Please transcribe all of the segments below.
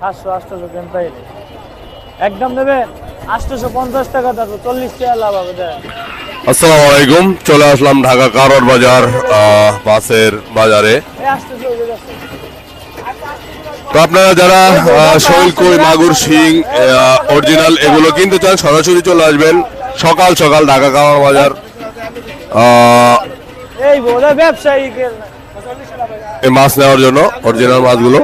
সাতশো আটশোশো কেন পাইলে একদম নেবেন আটশোশো পঞ্চাশ টাকা থাকবে চল্লিশ টাকা লাভ হবে আসসালামু আলাইকুম চলে আসলাম ঢাকা কারোর বাজার মাছের বাজারে। তো আপনারা যারা শৈল কই মাগুর শিং অরিজিনাল এগুলো কিনতে চান সরাসরি চলে আসবেন সকাল সকাল ঢাকা কারোর বাজার। এই ব্যবসায়ী এই মাছ নেওয়ার জন্য অরিজিনাল মাছগুলো।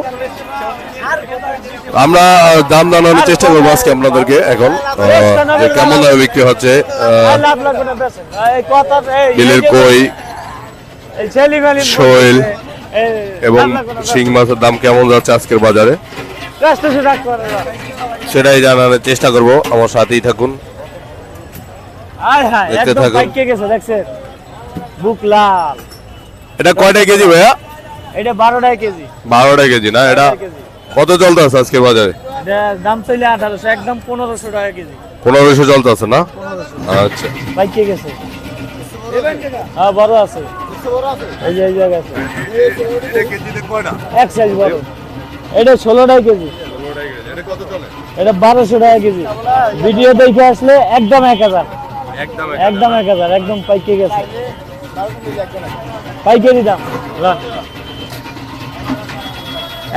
আমরা দাম জানানোর চেষ্টা করব আজকে আপনাদেরকে এখন। কেমন দামে বিক্রি হচ্ছে বিলের কই শৈল এবং শিং মাছের দাম কেমন যাচ্ছে আজকের বাজারে? সেটাই জানানোর চেষ্টা করব আমার সাথেই থাকুন। দেখতে থাকুন। বুক লাল। এটা কয়টা কেজি ভাইয়া? এটা বারোটায় কেজি। বারোটা কেজি না এটা 12 কেজি। কত চলতে আছে আজকের বাজারে? দাম চলে আঠারোশো একদম পনেরোশো টাকা কেজি। পনেরোশো চলতে আছে না আচ্ছা। পাইকে গেছে। হ্যাঁ বড় আছে। এই যে এই জায়গা আছে। এক সাইজ বড়। এটা ষোলো টাকা কেজি। এটা বারোশো টাকা কেজি। ভিডিও দেখে আসলে একদম এক হাজার। একদম এক হাজার। একদম পাইকে গেছে। পাইকারি দাম।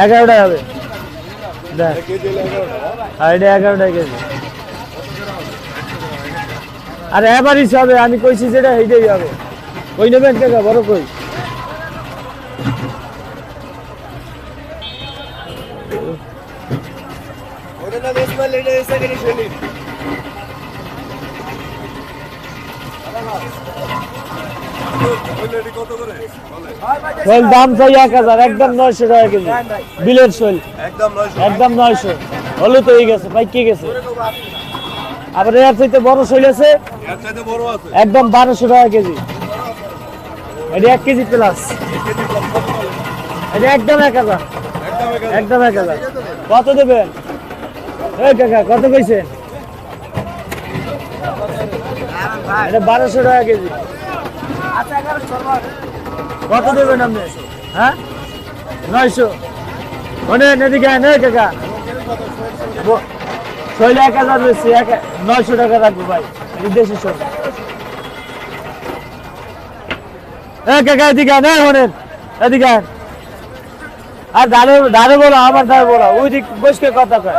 এগারো টাকা হবে। এটা এগারো টাকা কেজি। আর এবারই হবে, আমি কইছি যেটা এইটাই হবে। কই নেবেন টাকা বড় কই? দাম চাই এক হাজার, একদম নয়শো টাকা কেজি। বিলের একদম নয়শো। হলুদ হয়ে গেছে গেছে। আবার এর চাইতে বড় আছে? একদম বারোশো টাকা কেজি। এটা এক কেজি প্লাস এটা একদম এক হাজার। একদম এক হাজার। কত দেবেন? এই কাকা, কত কইছেন? এটা বারোশো টাকা কেজি। কত দেবেন আপনি? হ্যাঁ? নয়শো। মানে এদিকে আয়, নে কাকা। শৈলে এক হাজার বেশি এক নয়শো টাকা রাখব ভাই বিদেশি শৈল। এ আমার দাঁড়ে বলো ওই দিক বসকে কথা কয়।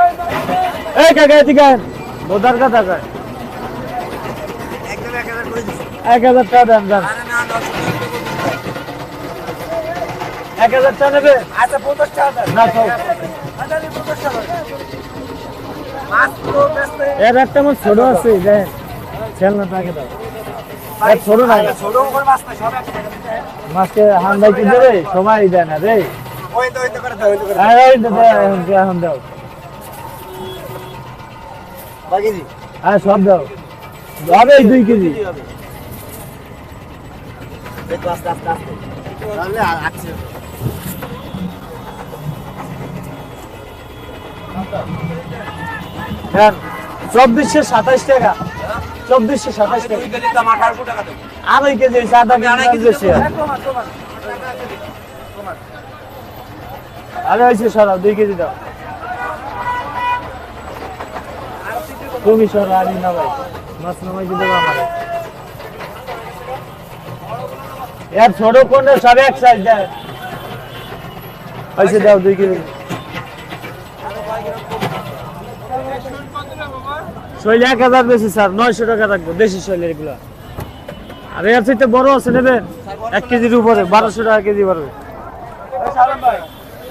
এই কাকা এদিকে। বোধার কথা কয়। এক হাজার টাকা দেন দেন। এক হাজার টাকা নেবে? আচ্ছা পঞ্চাশ টাকা না এর একটা আমার ছোট আছে দেন খেলনা তাকে দাও। ছোট না মাছকে হান্ডাই কি দেবে? সময় দেয় না রে। দাও, এখন দাও, হ্যাঁ সব দাও। হবে দুই কেজি। হ্যাঁ চব্বিশশো সাতাশ টাকা। চব্বিশশো সাতাশ টাকা। আড়াই কেজি হয়েছে, আধা কেজি বেশি। আরে হয়েছে সরাও দুই কেজি দাও। তুমি সরা আমি না ভাই মাছ নামাই দিতে আমার। এর ছোট কোনটা সব এক সাইজ দেয়। হয়েছে দাও দুই কেজি। শৈল এক হাজার বেশি স্যার। নয়শো টাকা রাখব দেশি শৈলের এগুলো। আর এর চাইতে বড় আছে নেবেন? এক কেজির উপরে বারোশো টাকা কেজি পারবে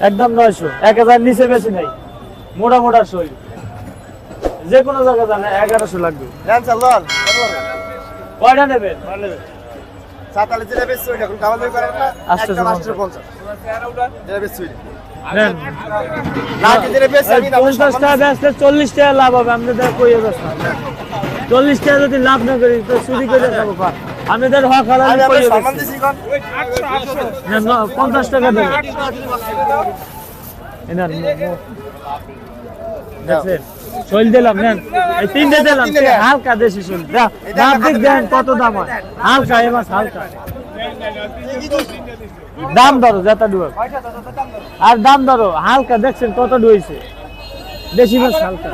একদম নয়শো। এক হাজার নিচে বেশি নাই। মোটা মোটা শৈল। যে কোনো জায়গা জানে এগারোশো লাগবে। কয়টা নেবেন? আটশোশো পঞ্চাশ। নেন। এই পঞ্চাশ টাকা বেচলে চল্লিশ টাকা লাভ হবে আপনাদের কইয়ে বেচ চল্লিশ টাকা যদি লাভ না করি তো চুরি করে যাব পা আপনাদের হক কইয়ে পঞ্চাশ টাকা দেবে দেখছেন? শৈল দিলাম নেন। এই তিনটে দিলাম হালকা দেশি শৈল দাম দিক দেন কত দাম হয়? হালকা এ মাছ হালকা। দাম ধরো যেটা ডুবে আর দাম ধরো হালকা দেখছেন কত ডুয়েছে দেশি মাছ হালকা।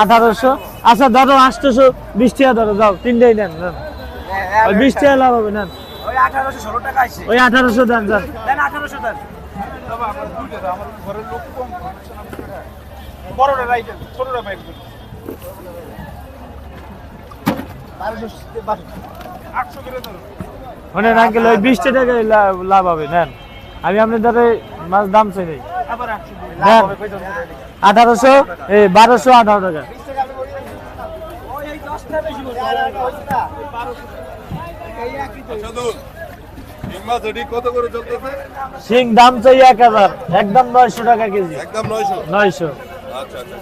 আঠারোশো? আচ্ছা ধরো আটশোশো বিশ টাকা ধরো যাও তিনটাই নেন নেন। ওই বিশ টাকা লাভ হবে নেন। ওই আঠারোশো দেন যান। আঠারোশো দেন। বাবা আমার দুইটা আমার ঘরের লোক কম বড়টা রাইট ছোটটা বাইক আটশো করে ধরো। আঙ্কেল ওই বিশ টাকা লাভ হবে নেন। আমি আপনার মাছ দাম চাই নাই। আঠারোশো এই বারোশো আঠারো টাকা। ওই শিং দাম চাই এক হাজার একদম নয়শো টাকা কেজি। একদম নয়শো? নয়শো। আচ্ছা আচ্ছা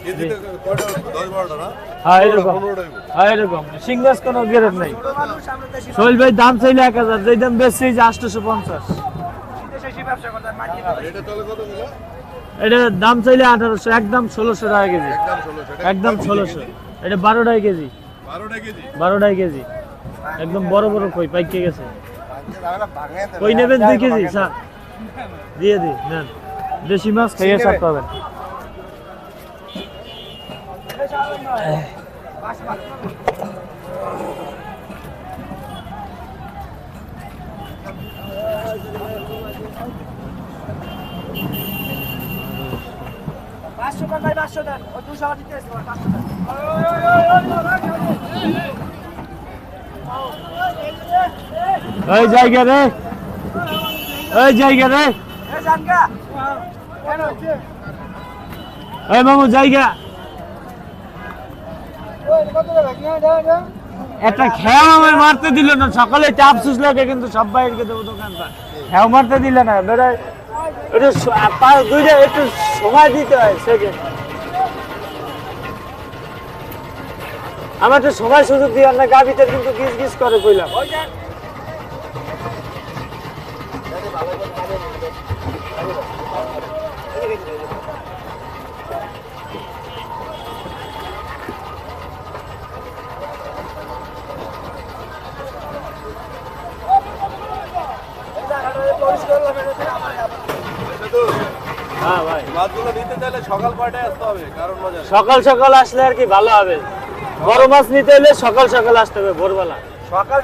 হ্যাঁ হ্যাঁ দাম চাইলে এক হাজার যেই দাম বেশি পঞ্চাশ। এটা দাম চাইলে আঠারোশো একদম ষোলোশো টাকা কেজি। একদম ষোলোশো এটা বারো টাকা কেজি? বারো টাকা কেজি। একদম বড় বড় কই পাইকে গেছে। কই নেবেন দুই কেজি স্যার দিয়ে দিই নেন দেশি মাছ খেয়ে সব পাবেন পাঁচশো ভাই পাঁচশো দেন ওই দুশো দিতে পাঁচশো দেন ওই জায়গা রে। ওই জায়গা রে। এই মামু, জায়গা। একটা খেয়াও আমার মারতে দিল না। সকালে চাপ সুস লাগে কিন্তু সব বাইরকে দেবো দোকানটা। খেয়াও মারতে দিলে না। বেড়ায় একটু একটু সময় দিতে হয় সেকেন্ড আমার তো সময় সুযোগ দিয়ে না গাবিতে কিন্তু গিজ গিজ করে কইলাম সকাল সকাল আসলে আর কি ভালো হবে। বড় মাছ নিতে হলে সকাল সকাল আসতে হবে ভোরবেলা। সকাল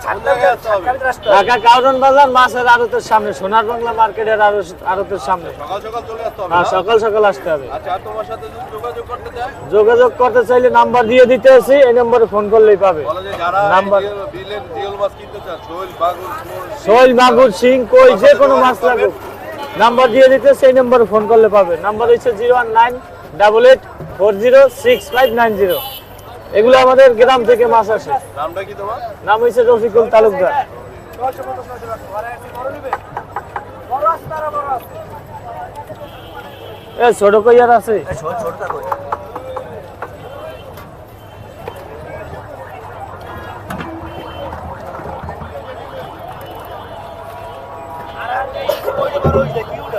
ঢাকা কাউরন বাজার মাছের আড়তের সামনে সোনার বাংলা মার্কেটের আড়ত আড়তের সামনে। সকাল সকাল আসতে হবে হ্যাঁ আচ্ছা যোগাযোগ করতে চাইলে নাম্বার দিয়ে দিতে আছি এই নম্বরে ফোন করলেই পাবে। নাম্বার- শোল বাগুর শিং কই যে কোনো মাছ লাগুক। নাম্বার দিয়ে দিতে সেই নম্বরে ফোন করলে পাবে। নাম্বার হচ্ছে zero one nine double eight four zero six five nine zero. এগুলো আমাদের গ্রাম থেকে মাছ আসে। নাম হয়েছে রফিকুল তালুকদার। এ ছোট কইয়ার আছে। কি